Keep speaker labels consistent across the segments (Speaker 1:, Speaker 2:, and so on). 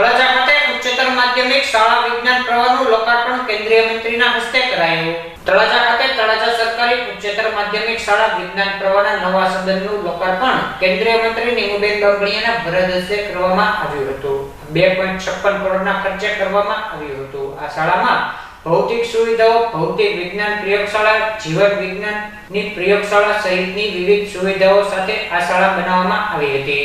Speaker 1: તળાજા ખાતે ઉચ્ચતર માધ્યમિક શાળા વિજ્ઞાન પ્રવાહનું લોકાર્પણ કેન્દ્રીય મંત્રીના હસ્તે કરાયું. તળાજા ખાતે તળાજા સરકારી ઉચ્ચતર માધ્યમિક શાળા વિજ્ઞાન પ્રવાહના નવા સદનનું લોકાર્પણ કેન્દ્રીય મંત્રી નીમુબેન બાંભણીયાના ભરત હસ્તે કરવામાં આવ્યું હતું. બે પોઈન્ટ છપ્પન કરોડના ખર્ચે કરવામાં આવ્યું હતું. આ શાળામાં ભૌતિક સુવિધાઓ, ભૌતિક વિજ્ઞાન પ્રયોગશાળા, જીવન વિજ્ઞાનની પ્રયોગશાળા સહિતની વિવિધ સુવિધાઓ સાથે આ શાળા બનાવવામાં આવી હતી.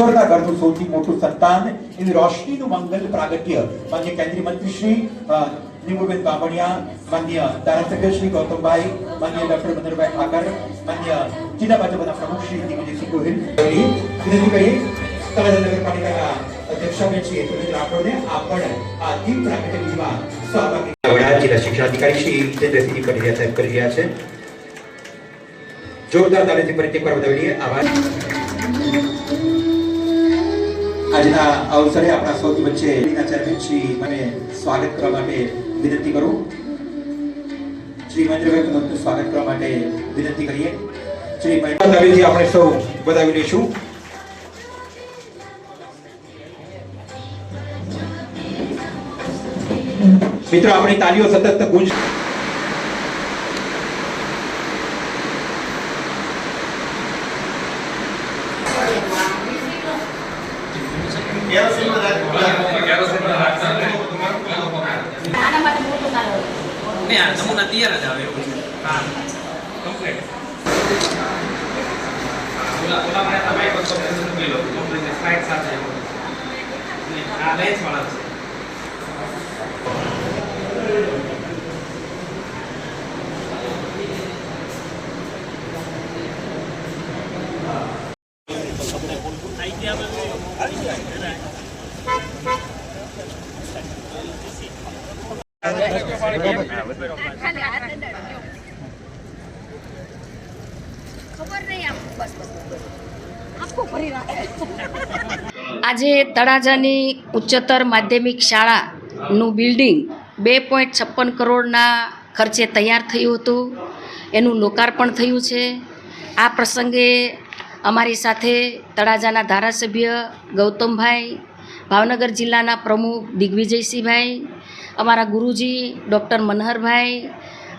Speaker 2: ઈશ્વરના ઘરનું સૌથી મોટું સંતાન એની રોશનીનું મંગલ પ્રાગટ્ય. માન્ય કેન્દ્રીય મંત્રી શ્રી નીમુબેન બામણિયા માન્ય ધારાસભ્ય શ્રી ગૌતમભાઈ, માન્ય ડોક્ટર મનરભાઈ ઠાકર માન્ય જિલ્લા ભાજપના પ્રમુખ શ્રી દિગ્વિજયસિંહ ગોહિલ વિનંતી કરી તળાજા નગરપાલિકાના અધ્યક્ષાબેન શ્રી હેતુબેન રાઠોડને આ પણ આ દીપ પ્રાગટ્ય વિધિમાં સહભાગી વડા, જિલ્લા શિક્ષણાધિકારી શ્રી જીતેન્દ્રસિંહ કડિયા સાહેબ કરી રહ્યા છે. જોરદાર તાલીથી ફરી એકવાર વધાવીએ આભાર. આજના અવસરે આપણા સૌથી વચ્ચે ચેરમેન શ્રી મને સ્વાગત કરવા માટે વિનંતી કરું. શ્રી મહેન્દ્રભાઈ કનોતનું સ્વાગત કરવા માટે વિનંતી કરીએ. શ્રી મહેન્દ્રભાઈજી આપણે સૌ બધાવી લઈશું. મિત્રો, આપણી તાલીઓ સતત ગુંજ
Speaker 3: આના માટે મોટું ના હોય
Speaker 4: નહીં આ નમૂના તૈયાર જ છે હા કમ્પ્લીટ ઓલા ઓલા મને તમે સાથે આ લેન્સ વાળા છે
Speaker 5: આજે તળાજાની ઉચ્ચતર માધ્યમિક શાળાનું બિલ્ડિંગ બે પોઈન્ટ છપ્પન કરોડના ખર્ચે તૈયાર થયું હતું. એનું લોકાર્પણ થયું છે. આ પ્રસંગે અમારી સાથે તળાજાના ધારાસભ્ય ગૌતમભાઈ, ભાવનગર જિલ્લાના પ્રમુખ દિગ્વિજયસિંહભાઈ અમારા ગુરુજી, ડૉક્ટર મનહરભાઈ,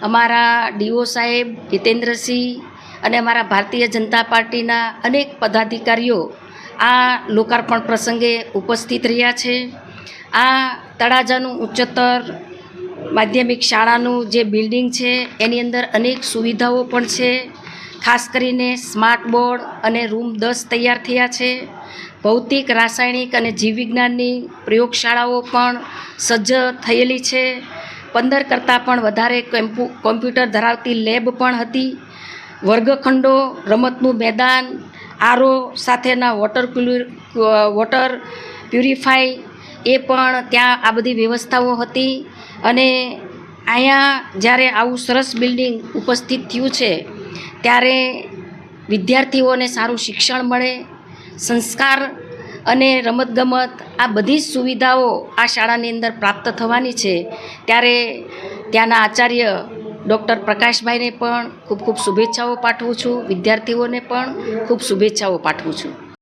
Speaker 5: અમારા ડીઓ સાહેબ હિતેન્દ્રસિંહ અને અમારા ભારતીય જનતા પાર્ટીના અનેક પદાધિકારીઓ આ લોકાર્પણ પ્રસંગે ઉપસ્થિત રહ્યા છે. આ તળાજાનું ઉચ્ચતર માધ્યમિક શાળાનું જે બિલ્ડિંગ છે, એની અંદર અનેક સુવિધાઓ પણ છે. ખાસ કરીને સ્માર્ટ બોર્ડ અને રૂમ દસ તૈયાર થયા છે. ભૌતિક, રાસાયણિક અને જીવવિજ્ઞાનની પ્રયોગશાળાઓ પણ સજ્જ થયેલી છે. પંદર કરતાં પણ વધારે કેમ્પુ, કોમ્પ્યુટર ધરાવતી લેબ પણ હતી. વર્ગખંડો, રમતનું મેદાન, આરો સાથેના વોટર ક્યુર વોટર પ્યુરિફાઈ એ પણ ત્યાં આ બધી વ્યવસ્થાઓ હતી. અને અહીંયા જ્યારે આવું સરસ બિલ્ડિંગ ઉપસ્થિત થયું છે, ત્યારે વિદ્યાર્થીઓને સારું શિક્ષણ મળે, સંસ્કાર અને રમતગમત આ બધી જ સુવિધાઓ આ શાળાની અંદર પ્રાપ્ત થવાની છે. ત્યારે ત્યાંના આચાર્ય ડૉક્ટર પ્રકાશભાઈને પણ ખૂબ ખૂબ શુભેચ્છાઓ પાઠવું છું. વિદ્યાર્થીઓને પણ ખૂબ શુભેચ્છાઓ પાઠવું છું.